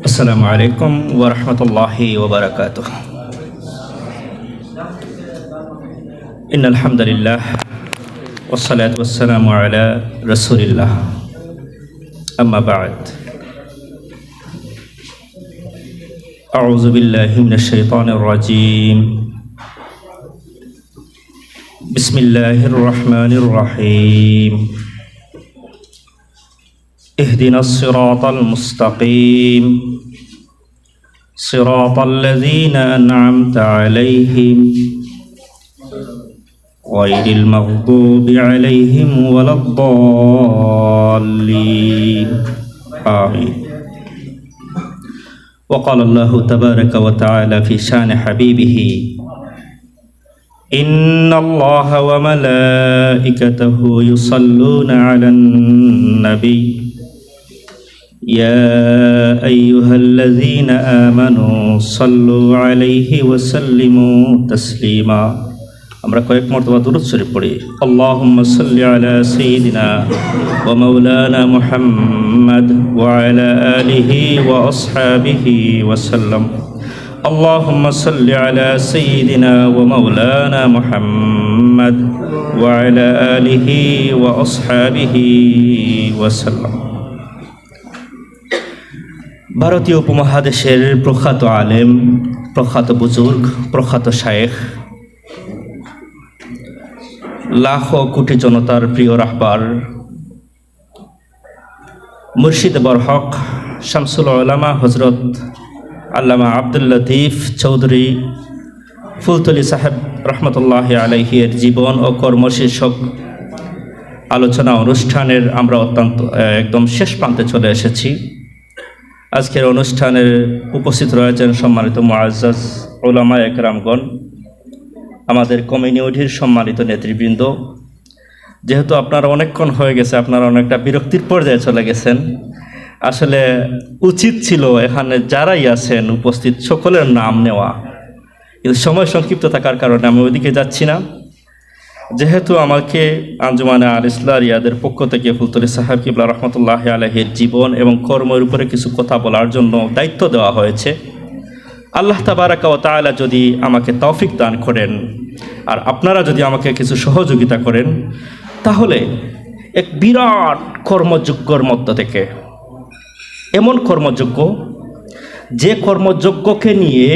السلام عليكم ورحمة الله وبركاته. إن الحمد لله والصلاة والسلام على رسول الله. أما بعد. أعوذ بالله من الشيطان الرجيم. بسم الله الرحمن الرحيم. اهدنا الصراط المستقيم. صراط الذين أنعمت عليهم. غير المغضوب عليهم ولا الضالين. آمين. وقال الله تبارك وتعالى في شان حبيبه إن الله وملائكته يصلون على النبي. يا أيها الذين آمنوا صلوا عليه وسلموا تسليما আমরা কয়েক মর্তবা দূরত শরীফ পড়ি اللهم صل على سيدنا ومولانا محمد وعلى آله وأصحابه وسلم اللهم صل على سيدنا ومولانا محمد وعلى آله وأصحابه وسلم ভারতীয় উপমহাদেশের প্রখ্যাত আলেম, প্রখ্যাত বুজুর্গ, প্রখ্যাত শায়েখ, লাখ কোটি জনতার প্রিয় রাহবার, মুর্শিদ বরহক শামসুল আলামা হজরত আল্লামা আব্দুল লতিফ চৌধুরী, ফুলতলি সাহেব রহমতুল্লাহ আলহিয়ের জীবন ও কর্ম শীর্ষক আলোচনা অনুষ্ঠানের আমরা অত্যন্ত একদম শেষ প্রান্তে চলে এসেছি। আজকের অনুষ্ঠানের উপস্থিত রয়েছেন সম্মানিত মুআজ্জাজ ওলামা একরামগণ, আমাদের কমিউনিটির সম্মানিত নেতৃবৃন্দ। যেহেতু আপনারা অনেকক্ষণ হয়ে গেছে, আপনারা অনেকটা বিরক্তির পর্যায়ে চলে গেছেন। আসলে উচিত ছিল এখানে যারাই আছেন উপস্থিত, সকলের নাম নেওয়া। কিন্তু সময় সংক্ষিপ্ত থাকার কারণে আমি ওইদিকে যাচ্ছি না। যেহেতু আমাকে আঞ্জুমানে আল ইসলা রিয়াদের পক্ষ থেকে ফুলতলি সাহেব কিবলা রহমতুল্লাহ আলহের জীবন এবং কর্মের উপরে কিছু কথা বলার জন্য দায়িত্ব দেওয়া হয়েছে, আল্লাহ তাবারাকা ও তালা যদি আমাকে তৌফিক দান করেন আর আপনারা যদি আমাকে কিছু সহযোগিতা করেন, তাহলে এক বিরাট কর্মযোগ্যর মধ্য থেকে, এমন কর্মযোগ্য যে কর্মযোগ্যকে নিয়ে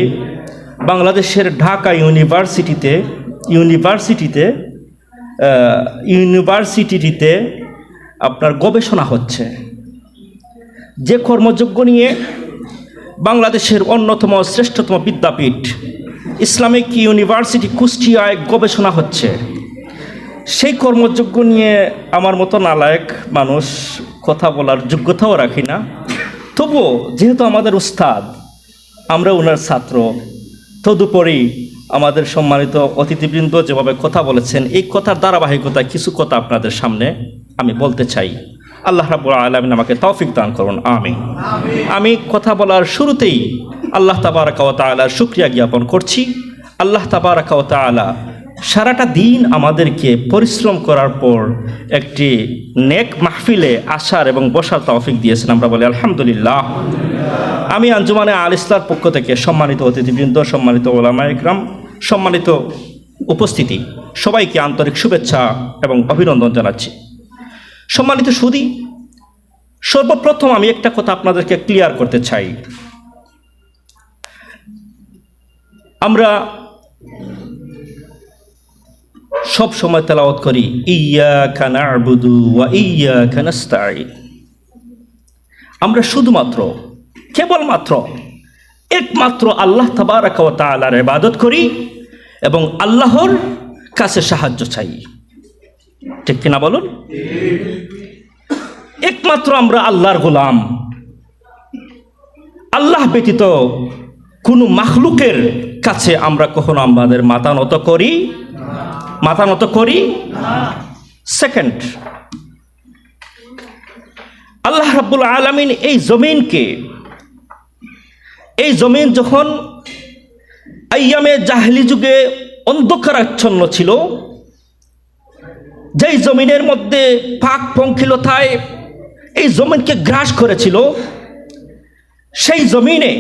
বাংলাদেশের ঢাকা ইউনিভার্সিটিতে ইউনিভার্সিটিতে ইউনিভার্সিটিতে আপনার গবেষণা হচ্ছে। যে কর্মযোগ্য নিয়ে বাংলাদেশের অন্যতম শ্রেষ্ঠতম বিদ্যাপীঠ ইসলামিক ইউনিভার্সিটি কুষ্টিয়ায় গবেষণা হচ্ছে। সেই কর্মযোগ্য নিয়ে আমার মতো নালায়ক মানুষ কথা বলার যোগ্যতাও রাখি না। তবুও যেহেতু আমাদের উস্তাদ, আমরা ওনার ছাত্র, তদুপরি আমাদের সম্মানিত অতিথিবৃন্দ যেভাবে কথা বলেছেন, এই কথার ধারাবাহিকতায় কিছু কথা আপনাদের সামনে আমি বলতে চাই। আল্লাহ রাবুল আলমিন আমাকে তৌফিক দান করুন আমি আমি কথা বলার শুরুতেই আল্লাহ তাবারাকাও তালার শুক্রিয়া জ্ঞাপন করছি। আল্লাহ তাবারাকাও তালা সারাটা দিন আমাদেরকে পরিশ্রম করার পর একটি নেক মাহফিলে আসার এবং বসার তৌফিক দিয়েছেন। আমরা বলি আলহামদুলিল্লাহ। আমি আঞ্জুমানে আল ইসলার পক্ষ থেকে সম্মানিত অতিথিবৃন্দ, সম্মানিত ওলামা ইকরাম সম্মানিত উপস্থিতি, সবাইকে আন্তরিক শুভেচ্ছা এবং অভিনন্দন জানাচ্ছি। সম্মানিত সুদী সর্বপ্রথম আমি একটা কথা আপনাদেরকে ক্লিয়ার করতে চাই। আমরা সব সময় তেলাওয়াত করি ইয়া খানা আবুদু ওয়া ইয়া খানাস্তাই আমরা শুধুমাত্র কেবলমাত্র একমাত্র আল্লাহ তাবারাক ওয়া তাআলার ইবাদত করি এবং আল্লাহর কাছে সাহায্য চাই। ঠিক কিনা বলুন? একমাত্র আমরা আল্লাহর গোলাম। আল্লাহ ব্যতীত কোনো মাখলুকের কাছে আমরা কখনো আমাদের মাথা নত করি, মাথা নত করি সেকেন্ড আল্লাহ রাব্বুল আলমিন এই জমিনকে এই জমিন যখন আইয়ামে জাহলি যুগে অন্ধকারাচ্ছন্ন ছিল, যেই জমিনের মধ্যে পাক পঙ্কিলতায় এই জমিনকে গ্রাস করেছিল, সেই জমিনে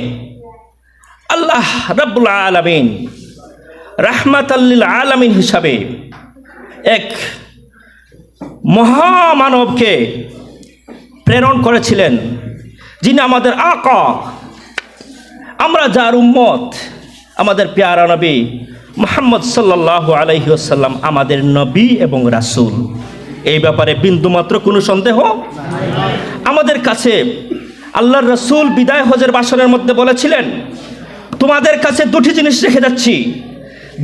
আল্লাহ রাব্বুল আলামিন রাহমাত আলামিন হিসাবে এক মহামানবকে প্রেরণ করেছিলেন, যিনি আমাদের আকা আমরা যার উম্মত, আমাদের পেয়ারা নবী মোহাম্মদ সাল্লাহ আলাইহি আসাল্লাম আমাদের নবী এবং রাসূল। এই ব্যাপারে বিন্দুমাত্র কোনো সন্দেহ? আমাদের কাছে আল্লাহর রসুল বিদায় হজের বাসনের মধ্যে বলেছিলেন, তোমাদের কাছে দুটি জিনিস রেখে যাচ্ছি।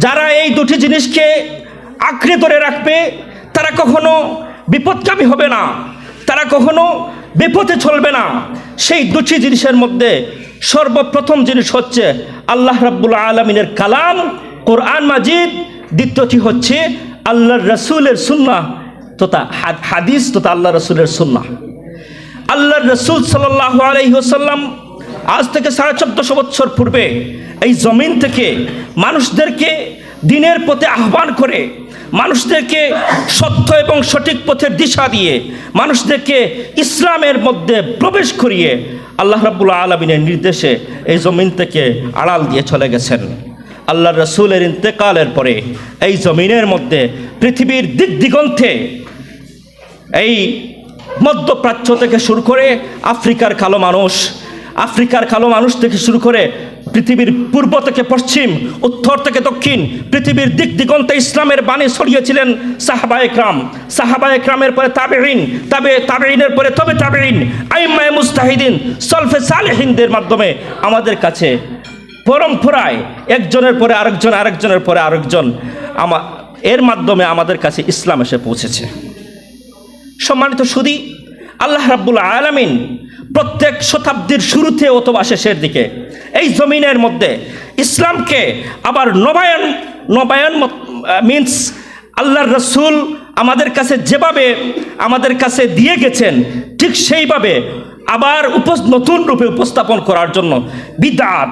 যারা এই দুটি জিনিসকে আঁকড়ে ধরে রাখবে, তারা কখনো বিপদকামী হবে না। তারা কখনো বিপদে চলবে না। সেই দুটি জিনিসের মধ্যে সর্বপ্রথম জিনিস হচ্ছে আল্লাহ রাব্বুল আলমিনের কালাম, কোরআন মাজিদ, দ্বিতীয়টি হচ্ছে আল্লাহ রসুলের সুন্না তথা হাদিস, তথা আল্লাহ রসুলের সুন্না আল্লাহর রসুল সাল্লাহ আলহিহসাল্লাম আজ থেকে সাড়ে চোদ্দশো বৎসর পূর্বে এই জমিন থেকে মানুষদেরকে দিনের পথে আহ্বান করে মানুষদেরকে সত্য এবং সঠিক পথের দিশা দিয়ে, মানুষদেরকে ইসলামের মধ্যে প্রবেশ করিয়ে আল্লাহ রাবুল আলমিনের নির্দেশে এই জমিন থেকে আড়াল দিয়ে চলে গেছেন। আল্লাহ রসুলের ইন্তেকালের পরে এই জমিনের মধ্যে পৃথিবীর দিক দিগন্তে এই মধ্যপ্রাচ্য থেকে শুরু করে আফ্রিকার কালো মানুষ, আফ্রিকার কালো মানুষ থেকে শুরু করে পৃথিবীর পূর্ব থেকে পশ্চিম, উত্তর থেকে দক্ষিণ, পৃথিবীর দিক দিগন্তে ইসলামের বাণী ছড়িয়েছিলেন সাহাবা একরাম। সাহাবা একরামের পরে তাবেরিন তাবে তাবেরিনের পরে তবে তাবেরিন আইমায় মুস্তাহিদিন সলফে সালেহিনদের মাধ্যমে আমাদের কাছে পরম্পরায় একজনের পরে আরেকজন, আরেকজনের পরে আরেকজন আমা এর মাধ্যমে আমাদের কাছে ইসলাম এসে পৌঁছেছে। সম্মানিত সুদী আল্লাহ রাব্বুল আলামিন প্রত্যেক শতাব্দীর শুরুতে অথবা শেষের দিকে এই জমিনের মধ্যে ইসলামকে আবার নবায়ন নবায়ন মিন্স আল্লাহর রসুল আমাদের কাছে যেভাবে আমাদের কাছে দিয়ে গেছেন, ঠিক সেইভাবে আবার উপ নতুন রূপে উপস্থাপন করার জন্য বিদাত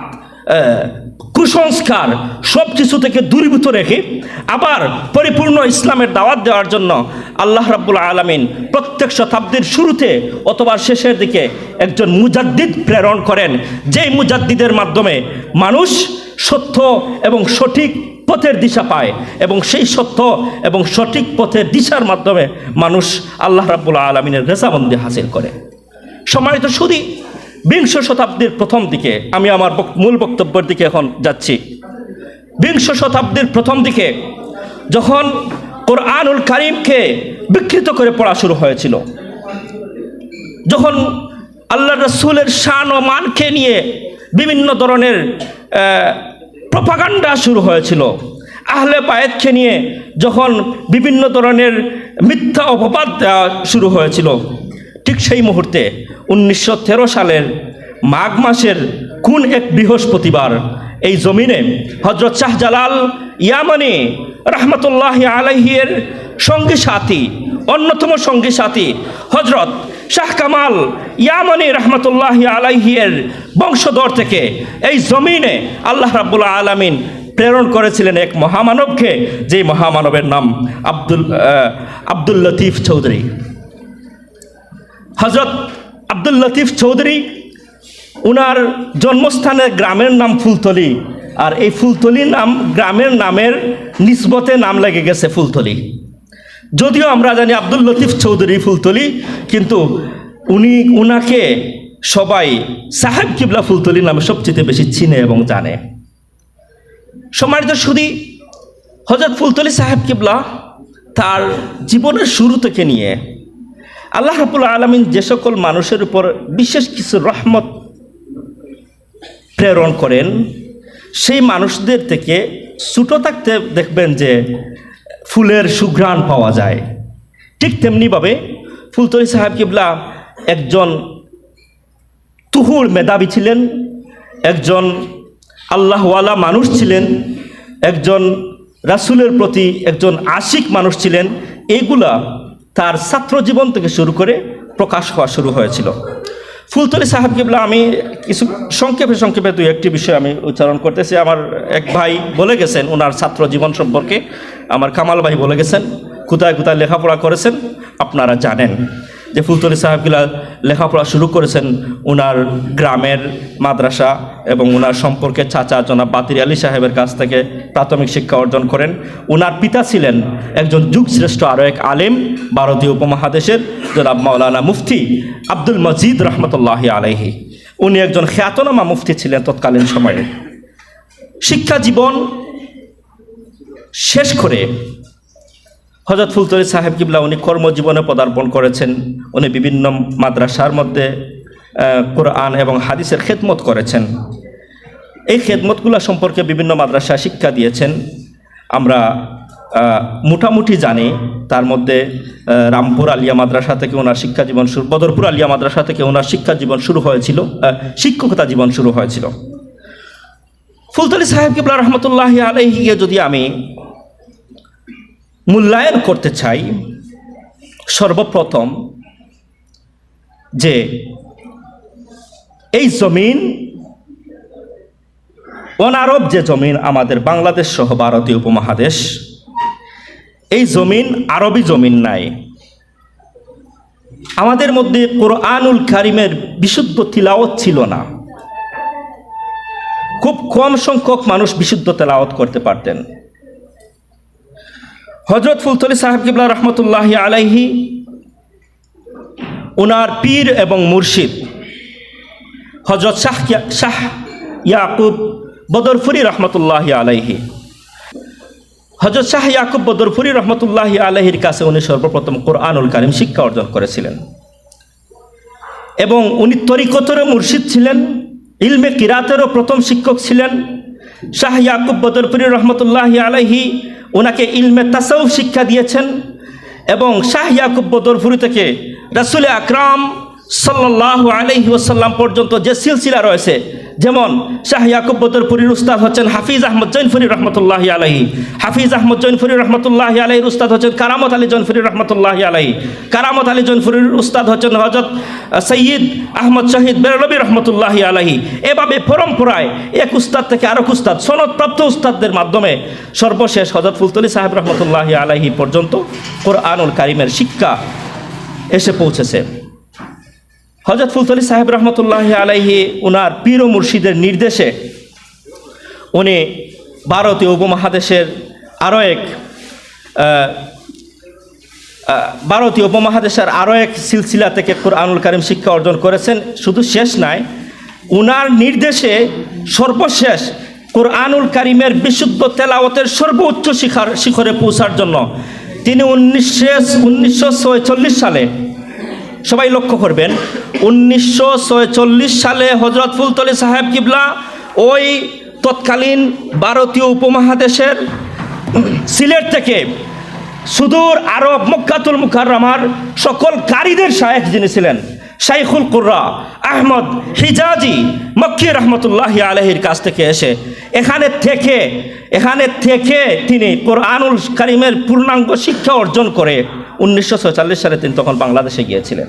কুসংস্কার সব কিছু থেকে দূরীভূত রেখে আবার পরিপূর্ণ ইসলামের দাওয়াত দেওয়ার জন্য আল্লাহ রাব্বুল আলমিন প্রত্যেক শতাব্দীর শুরুতে অথবা শেষের দিকে একজন মুজাদ্দিদ প্রেরণ করেন। যেই মুজাদ্দিদের মাধ্যমে মানুষ সত্য এবং সঠিক পথের দিশা পায় এবং সেই সত্য এবং সঠিক পথের দিশার মাধ্যমে মানুষ আল্লাহ রাব্বুল আলমিনের রেজাবন্দি হাসিল করে। সম্মানিত সুদী বিংশ শতাব্দীর প্রথম দিকে আমি আমার মূল বক্তব্যের দিকে এখন যাচ্ছি। বিংশ শতাব্দীর প্রথম দিকে যখন কোরআনুল কারিমকে বিকৃত করে পড়া শুরু হয়েছিল, যখন আল্লাহ রসুলের শান ও মানকে নিয়ে বিভিন্ন ধরনের প্রপাগান্ডা শুরু হয়েছিল, আহলে বায়েতকে নিয়ে যখন বিভিন্ন ধরনের মিথ্যা অপবাদ দেওয়া শুরু হয়েছিল। ঠিক সেই মুহূর্তে উনিশশো তেরো সালের মাঘ মাসের কোন এক বৃহস্পতিবার এই জমিনে হজরত শাহজালাল ইয়ামানি রহমতুল্লাহ আলাইহির সঙ্গী সাথী, অন্যতম সঙ্গী সাথী হজরত শাহ কামাল ইয়ামানি রহমতুল্লাহ আলাইহির বংশধর থেকে এই জমিনে আল্লাহ রাবুল্লাহ আলামিন প্রেরণ করেছিলেন এক মহামানবকে যে মহামানবের নাম আব্দুল আব্দুল লতিফ চৌধুরী। হজরত আব্দুল লতিফ চৌধুরী, উনার জন্মস্থানের গ্রামের নাম ফুলতলি, আর এই ফুলতলি নাম, গ্রামের নামের নিসবতে নাম লেগে গেছে ফুলতলি। যদিও আমরা জানি আব্দুল লতিফ চৌধুরী ফুলতলি, কিন্তু উনি, উনাকে সবাই সাহেব কিবলা ফুলতলি নামে সবচেয়ে বেশি চিনে এবং জানে। সম্মানিত সুদী হজরত ফুলতলি সাহেব কিবলা তার জীবনের শুরু থেকে নিয়ে আল্লাহ রাবুল আলমিন যে সকল মানুষের উপর বিশেষ কিছু রহমত প্রেরণ করেন, সেই মানুষদের থেকে ছোটো থাকতে দেখবেন যে ফুলের সুঘ্রাণ পাওয়া যায়। ঠিক তেমনিভাবে ফুলতরি সাহেব কিবলা একজন তুহুর মেধাবী ছিলেন, একজন আল্লাহওয়ালা মানুষ ছিলেন, একজন রাসূলের প্রতি একজন আশিক মানুষ ছিলেন। এইগুলা তার ছাত্র জীবন থেকে শুরু করে প্রকাশ হওয়া শুরু হয়েছিল। ফুলতলি সাহেব কিবলা, আমি কিছু সংক্ষেপে সংক্ষেপে দুই একটি বিষয় আমি উচ্চারণ করতেছি। আমার এক ভাই বলে গেছেন ওনার ছাত্র জীবন সম্পর্কে। আমার কামাল ভাই বলে গেছেন, কোথায় কোথায় লেখাপড়া করেছেন আপনারা জানেন। যে ফুলতলি সাহেবগুলা লেখাপড়া শুরু করেছেন ওনার গ্রামের মাদ্রাসা এবং ওনার সম্পর্কে চাচা জনাব বাতির আলী সাহেবের কাছ থেকে প্রাথমিক শিক্ষা অর্জন করেন। ওনার পিতা ছিলেন একজন যুগশ্রেষ্ঠ আরও এক আলেম, ভারতীয় উপমহাদেশের জনাব মাওলানা মুফতি আব্দুল মজিদ রহমতুল্লাহ আলাইহি। উনি একজন খ্যাতনামা মুফতি ছিলেন তৎকালীন সময়ে। শিক্ষা জীবন শেষ করে হজরত ফুলতলি সাহেব কিবলা উনি কর্মজীবনে পদার্পণ করেছেন। উনি বিভিন্ন মাদ্রাসার মধ্যে কোরআন এবং হাদিসের খেদমত করেছেন। এই খেদমতগুলো সম্পর্কে বিভিন্ন মাদ্রাসা শিক্ষা দিয়েছেন। আমরা মোটামুটি জানি, তার মধ্যে রামপুর আলিয়া মাদ্রাসা থেকে ওনার শিক্ষা জীবন শুরু, বদরপুর আলিয়া মাদ্রাসা থেকে ওনার শিক্ষা জীবন শুরু হয়েছিল শিক্ষকতা জীবন শুরু হয়েছিল। ফুলতলি সাহেব কিবলা রহমতুল্লাহ আলহিকে যদি আমি মূল্যায়ন করতে চাই সর্বপ্রথম যে এই জমিন, অনারব যে জমিন আমাদের বাংলাদেশ সহ ভারতীয় উপমহাদেশ, এই জমিন আরবি জমিন নাই। আমাদের মধ্যে কোরআনুল কারিমের বিশুদ্ধ তিলাওয়াত ছিল না। খুব কম সংখ্যক মানুষ বিশুদ্ধ তেলাওয়াত করতে পারতেন। হজরত ফুলতলি সাহেব কিবলা রহমতুল্লাহ আলাইহি ওনার পীর এবং মুর্শিদ হজরত শাহ শাহ ইয়াকুব বদরফুরি রহমতুল্লাহ আলাইহি। হজরত শাহ ইয়াকুব বদরফুরি রহমতুল্লাহ আলাইহির কাছে উনি সর্বপ্রথম কোরআনুল কারিম শিক্ষা অর্জন করেছিলেন। এবং উনি তরিকতরও মুর্শিদ ছিলেন, ইলমে কিরাতেরও প্রথম শিক্ষক ছিলেন। শাহ ইয়াকুব বদরপুরি রহমতুল্লাহ আলাইহি ওনাকে ইলমে তাসাউফ শিক্ষা দিয়েছেন এবং শাহ ইয়াকুব বদরফুরি থেকে রাসুল আকরাম সাল্লাহ আলহি ওসাল্লাম পর্যন্ত যে সিলসিলা রয়েছে যেমন শাহ ইয়াকুব বদরপুরীর উস্তাদ হচ্ছেন হাফিজ আহমদ জৈনফুরি রহমতুল্লাহ আলাহি হাফিজ আহমদ জৈনফুরি রহমতুল্লাহ আলাহির উস্তাদ হচ্ছেন কারামত আলী জৈনফুরি রহমতুল্লাহ আলাহি কারামত আলী জৈনফুরির উস্তাদ হচ্ছেন হজরত সৈয়দ আহমদ শহীদ বেরলবী রহমতুল্লাহ আলাহি এভাবে পরম্পরায় এক উস্তাদ থেকে আরও উস্তাদ, সনদপ্রাপ্ত উস্তাদদের মাধ্যমে সর্বশেষ হজরত ফুলতলি সাহেব রহমতুল্লাহ আলাহি পর্যন্ত কোরআনুল কারিমের শিক্ষা এসে পৌঁছেছে। হজরত ফুলতলি সাহেব রহমতুল্লাহ আলাইহি উনার পীর মুর্শিদের নির্দেশে উনি ভারতীয় উপমহাদেশের আরও এক ভারতীয় উপমহাদেশের আরও এক সিলসিলা থেকে কোরআনুল কারিম শিক্ষা অর্জন করেছেন। শুধু শেষ নাই, উনার নির্দেশে সর্বশেষ কোরআনুল কারিমের বিশুদ্ধ তেলাওয়াতের সর্বোচ্চ শিখার শিখরে পৌঁছার জন্য তিনি উনিশশো উনিশশো সালে সবাই লক্ষ্য করবেন, উনিশশো সালে হজরত ফুলতলি সাহেব কিবলা ওই তৎকালীন ভারতীয় উপমহাদেশের সিলেট থেকে সুদূর আরব মক্কাতুল মুকাররমার সকল কারীদের শায়েখ যিনি ছিলেন, শাইখুল কুর্রা আহমদ হিজাজি মক্কি রহমতুল্লাহ আলহির কাছ থেকে এসে এখানে থেকে এখানে থেকে তিনি কোরআনুল কারিমের পূর্ণাঙ্গ শিক্ষা অর্জন করে উনিশশো সালে তিনি তখন বাংলাদেশে গিয়েছিলেন।